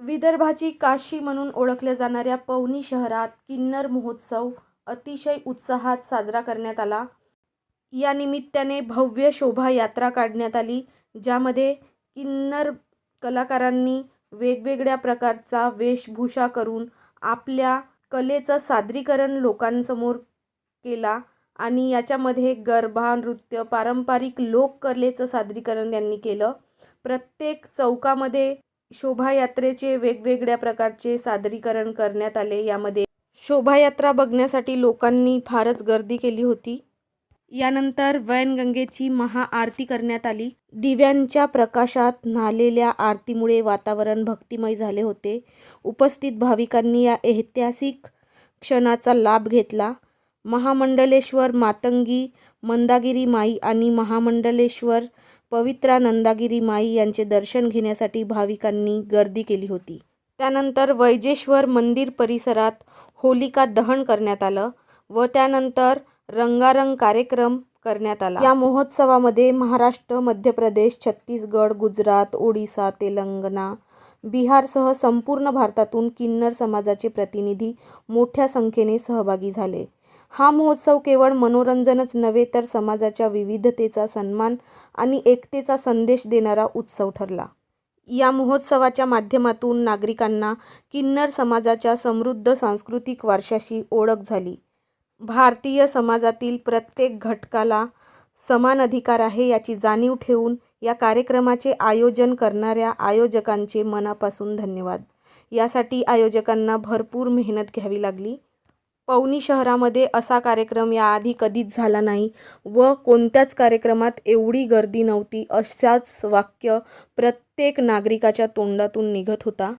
विदर्भाची काशी म्हणून ओळखल्या जाणाऱ्या पवनी शहरात किन्नर महोत्सव अतिशय उत्साहात साजरा करण्यात आला. या निमित्ताने भव्य शोभायात्रा काढण्यात आली ज्यामध्ये किन्नर कलाकारांनी वेगवेगळ्या प्रकारचा वेशभूषा करून आपल्या कलेचं सादरीकरण लोकांसमोर केला आणि याच्यामध्ये गरबा नृत्य पारंपरिक लोककलेचं सादरीकरण त्यांनी केलं. प्रत्येक चौकामध्ये शोभायात्रेचे वेगवेगळ्या प्रकारचे सादरीकरण करण्यात आले. यामध्ये शोभायात्रा बघण्यासाठी लोकांनी फारच गर्दी केली होती. यानंतर वैनगंगेची महाआरती करण्यात आली. दिव्यांच्या प्रकाशात न्हालेल्या आरतीमुळे वातावरण भक्तिमय झाले होते. उपस्थित भाविकांनी या ऐतिहासिक क्षणाचा लाभ घेतला. महामंडलेश्वर मातंगी मंदागिरी माई आणि महामंडलेश्वर पवित्रा नंदागिरी माई यांचे दर्शन घेण्यासाठी भाविकांनी गर्दी केली होती. त्यानंतर वैजेश्वर मंदिर परिसरात होलिका दहन करण्यात आलं व त्यानंतर रंगारंग कार्यक्रम करण्यात आला. या महोत्सवामध्ये महाराष्ट्र मध्य प्रदेश छत्तीसगड गुजरात ओडिसा तेलंगणा बिहारसह संपूर्ण भारतातून किन्नर समाजाचे प्रतिनिधी मोठ्या संख्येने सहभागी झाले. हा महोत्सव केवळ मनोरंजनच नव्हे तर समाजाच्या विविधतेचा सन्मान आणि एकतेचा संदेश देणारा उत्सव ठरला. या महोत्सवाच्या माध्यमातून नागरिकांना किन्नर समाजाच्या समृद्ध सांस्कृतिक वारशाशी ओळख झाली. भारतीय समाजातील प्रत्येक घटकाला समान अधिकार आहे याची जाणीव ठेवून या कार्यक्रमाचे आयोजन करणाऱ्या आयोजकांचे मनापासून धन्यवाद. यासाठी आयोजकांना भरपूर मेहनत घ्यावी लागली. पवनी शहरामध्ये असा कार्यक्रम याआधी कधीच झाला नाही व कोणत्याच कार्यक्रमात एवढी गर्दी नव्हती अशाच वाक्य प्रत्येक नागरिकाच्या तोंडातून निघत होता.